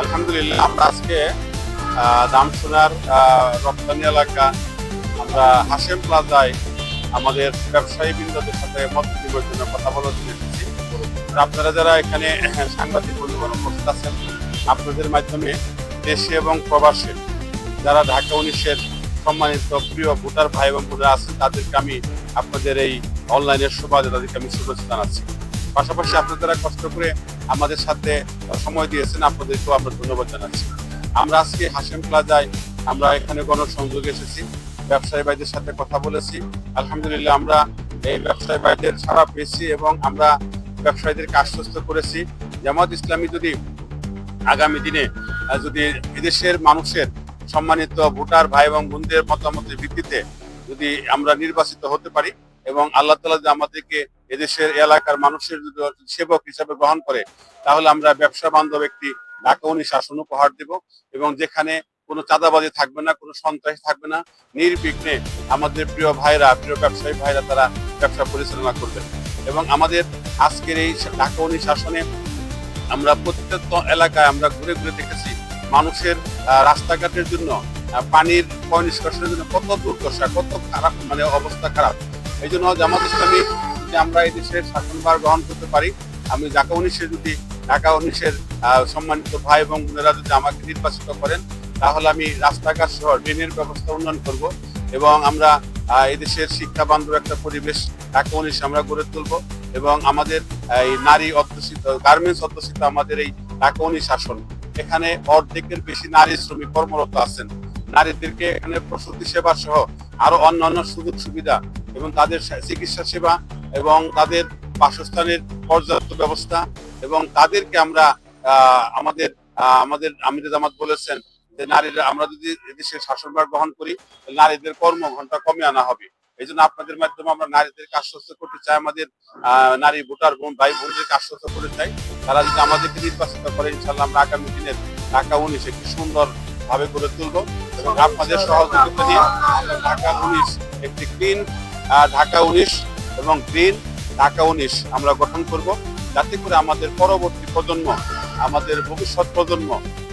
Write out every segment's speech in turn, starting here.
আলহামদুলিল্লাহ। আমরা আজকে দামসোনার রপ্তানি এলাকা, আমরা হাসেম প্লাজায় আমাদের ব্যবসায়ী বৃন্দদের সাথে মত বিনিময়ের জন্য কথা বলার জন্য এসেছি। আপনারা যারা এখানে সাংবাদিক বন্ধুগণ উপস্থিত আছেন, আপনাদের মাধ্যমে দেশে এবং প্রবাসে যারা ঢাকা উনিশের সম্মানিত প্রিয় ভোটার ভাই এবং বোনেরা আছেন, তাদেরকে আমি আপনাদের এই অনলাইনের সুবাদে তাদেরকে আমি শুভেচ্ছা জানাচ্ছি। পাশাপাশি আপনারা কষ্ট করে আমাদের সাথে সময় দিয়েছেন, আপনাদেরকেও আমরা ধন্যবাদ জানাচ্ছি। আমরা আজকে হাসেম প্লাজায় আমরা এখানে গণসংযোগে এসেছি, ব্যবসায়ী ভাইদের সাথে কথা বলেছি। আলহামদুলিল্লাহ আমরা এই ব্যবসায়ী ভাইদের সারা পেয়েছি এবং আমরা ব্যবসায়ীদেরকে আশ্বস্ত করেছি। জামাত ইসলামী যদি আগামী দিনে যদি এদেশের মানুষের সম্মানিত ভোটার ভাই এবং বোনদের মতামতের ভিত্তিতে যদি আমরা নির্বাচিত হতে পারি এবং আল্লাহ তালা যদি আমাদেরকে এদেশের এলাকার মানুষের যদি সেবক হিসাবে গ্রহণ করে, তাহলে আমরা ব্যবসা বান্ধব একটি ঢাকা শাসন উপহার দেব এবং যেখানে কোনো চাঁদাবাজি থাকবে না, কোনো সন্ত্রাসী থাকবে না। নির্বিঘ্নে আমাদের প্রিয় ভাইরা, প্রিয় ব্যবসায়ী ভাইরা তারা ব্যবসা পরিচালনা করবেন। এবং আমাদের আজকের এই ডাকাউনি শাসনে আমরা প্রত্যেক এলাকায় আমরা ঘুরে ঘুরে দেখেছি মানুষের রাস্তাঘাটের জন্য পানির পয় নিষ্কাশনের জন্য কত দুর্দশা, কত খারাপ মানে অবস্থা খারাপ। এই জন্য জামাত ইসলামী যদি আমরা এই দেশের শাসনভার গ্রহণ করতে পারি, আমি ঢাকা উনিশে যদি ঢাকা উনিশের সম্মানিত ভাই এবং বোনেরা যদি আমাকে নির্বাচিত করেন, তাহলে আমি রাস্তাঘাট সহ ড্রেনের ব্যবস্থা উন্নয়ন করব এবং আমরা এই দেশের শিক্ষা বান্ধব একটা পরিবেশ ঢাকা উনিশ আমরা গড়ে তুলব এবং আমাদের এই নারী অধ্যুষিত, গার্মেন্টস অধ্যুষিত আমাদের এই ঢাকা উনিশ শাসন এখানে অর্ধেকের বেশি নারী শ্রমিক কর্মরত আছেন। নারীদেরকে এখানে প্রসূতি সেবা সহ আরও অন্যান্য সুযোগ সুবিধা এবং তাদের চিকিৎসা সেবা এবং তাদের বাসস্থানের পর্যাপ্ত ব্যবস্থা এবং তাদেরকে আমরা আমাদের আমাদের আমির জামাত বলেছেন যে নারীরা, আমরা যদি এদেশের শাসনভার গ্রহণ করি নারীদের কর্ম ঘণ্টা কমে আনা হবে। এই জন্য আপনাদের মাধ্যমে আমরা নারীদেরকে আশ্বস্ত করতে চাই, আমাদের নারী ভোটার বোন, ভাই বোনদেরকে আশ্বস্ত করতে চাই। তারা যদি আমাদেরকে নির্বাচিত করে ইনশাল্লাহ আমরা আগামী দিনের ঢাকা উনিশ একটি সুন্দর ভাবে গড়ে তুলব এবং আপনাদের সহযোগিতা নিয়ে ঢাকা উনিশ একটি ক্লিন ঢাকা উনিশ এবং গ্রিন ঢাকা উনিশ আমরা গঠন করব। যাতে করে আমাদের পরবর্তী প্রজন্ম, আমাদের ভবিষ্যৎ প্রজন্ম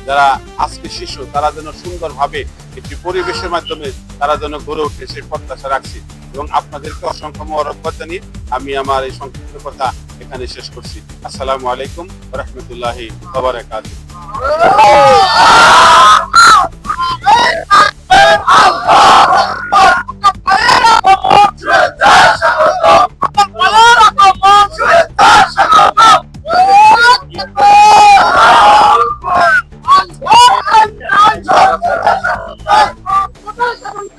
যারা আজকে শিশু, তারা যেন সুন্দরভাবে একটি পরিবেশের মাধ্যমে তারা যেন গড়ে ওঠে সেই প্রত্যাশা রাখছি। এবং আপনাদেরকে অসংখ্য মহরব্বত জানিয়ে আমি আমার এই সংক্ষিপ্ত কথা এখানে শেষ করছি। আসসালামু আলাইকুম রহমতুল্লাহি Allah